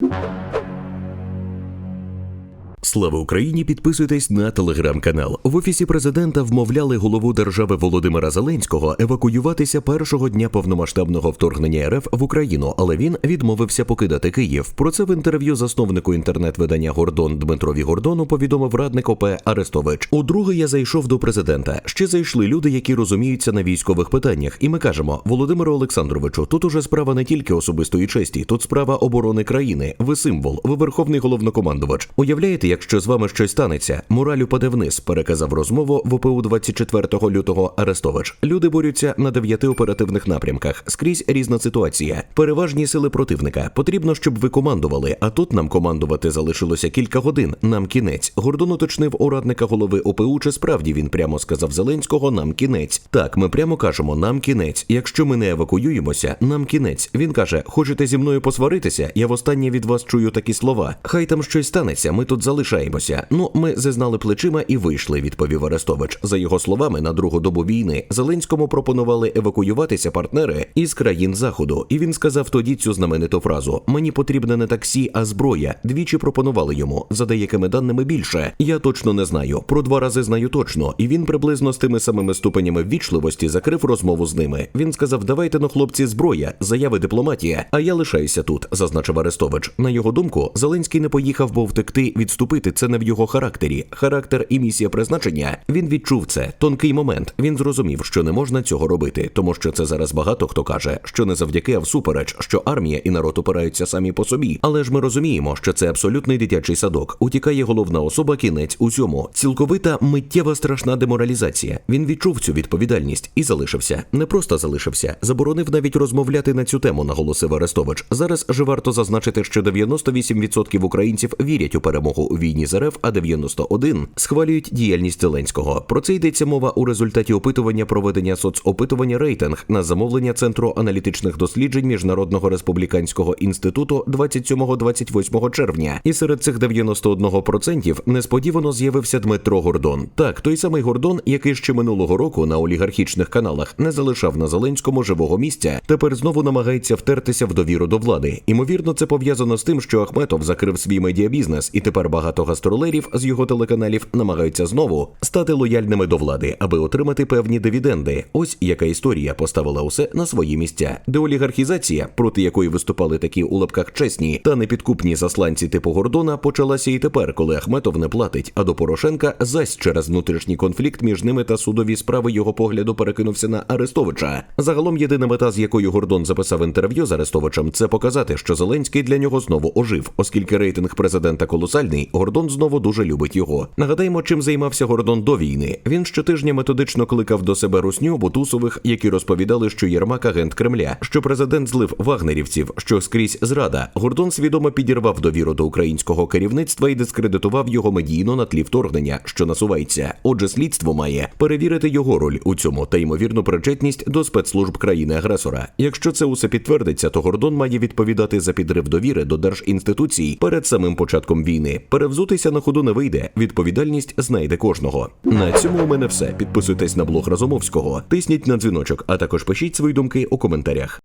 you. Слава Україні! Підписуйтесь на телеграм-канал. В офісі президента вмовляли голову держави Володимира Зеленського евакуюватися першого дня повномасштабного вторгнення РФ в Україну, але він відмовився покидати Київ. Про це в інтерв'ю засновнику інтернет-видання Гордон Дмитрові Гордону повідомив радник ОП Арестович. Удруге я зайшов до президента. Ще зайшли люди, які розуміються на військових питаннях. І ми кажемо, Володимиру Олександровичу, тут уже справа не тільки особистої честі, тут справа оборони країни. Ви символ, ви верховний головнокомандувач. Уявляєте, якщо з вами щось станеться, мораль упаде вниз, переказав розмову в ОПУ 24 лютого Арестович. Люди борються на дев'яти оперативних напрямках. Скрізь різна ситуація. Переважні сили противника. Потрібно, щоб ви командували. А тут нам командувати залишилося кілька годин. Нам кінець. Гордон уточнив у радника голови ОПУ, чи справді він прямо сказав Зеленського. Нам кінець. Так, ми прямо кажемо, нам кінець. Якщо ми не евакуюємося, нам кінець. Він каже: Хочете зі мною посваритися? Я востаннє від вас чую такі слова. Хай там щось станеться. Ми тут залишаємося. Ну, ми зазнали плечима і вийшли, відповів Арестович. За його словами, на другу добу війни Зеленському пропонували евакуюватися партнери із країн заходу. І він сказав тоді цю знамениту фразу: Мені потрібне не таксі, а зброя. Двічі пропонували йому. За деякими даними більше. Я точно не знаю. Про два рази знаю точно. І він приблизно з тими самими ступенями ввічливості закрив розмову з ними. Він сказав: Давайте ну, хлопці, зброя, заяви дипломатія. А я лишаюся тут, зазначив Арестович. На його думку, Зеленський не поїхав, бо втекти, відступити це не в його характері. Характер і місія призначення. Він відчув це. Тонкий момент. Він зрозумів, що не можна цього робити, тому що це зараз багато хто каже, що не завдяки, а всупереч, що армія і народ опираються самі по собі. Але ж ми розуміємо, що це абсолютний дитячий садок. Утікає головна особа, кінець усьому. Цілковита миттєва страшна деморалізація. Він відчув цю відповідальність і залишився. Не просто залишився, заборонив навіть розмовляти на цю тему, наголосив Арестович. Зараз же варто зазначити, що 98% українців вірять у перемогу війні з РФ, а 91% схвалюють діяльність Зеленського. Про це йдеться мова у результаті опитування проведення соцопитування рейтинг на замовлення Центру аналітичних досліджень Міжнародного республіканського інституту 27-28 червня. І серед цих 91% несподівано з'явився Дмитро Гордон. Так, той самий Гордон, який ще минулого року на олігархічних каналах не залишав на Зеленському живого місця, тепер знову намагається втертися в довіру до влади. Імовірно, це пов'язано з тим, що Ахметов закрив свій медіабізнес, і тепер багато гастролерів з його телеканалів намагаються знову стати лояльними до влади, аби отримати певні дивіденди. Ось яка історія поставила усе на свої місця. Деолігархізація, проти якої виступали такі у лапках чесні та непідкупні засланці типу Гордона, почалася і тепер, коли Ахметов не платить. А до Порошенка зась через внутрішній конфлікт між ними та судові справи його погляду перекинувся на Арестовича. Загалом єдина мета, з якою Гордон записав інтерв'ю з Арестовичем, це показати, що Зеленський для нього знову ожив, оскільки рейтинг президента колосальний. Гордон знову дуже любить його. Нагадаємо, чим займався Гордон до війни. Він щотижня методично кликав до себе русню бутусових, які розповідали, що Єрмак агент Кремля, що президент злив вагнерівців, що скрізь зрада. Гордон свідомо підірвав довіру до українського керівництва і дискредитував його медійно на тлі вторгнення, що насувається. Отже, слідство має перевірити його роль у цьому та ймовірну причетність до спецслужб країни-агресора. Якщо це усе підтвердиться, то Гордон має відповідати за підрив довіри до держінституцій перед самим початком війни. Перевзутися на ходу не вийде. Відповідальність знайде кожного. На цьому у мене все. Підписуйтесь на блог Разумовського, тисніть на дзвіночок, а також пишіть свої думки у коментарях.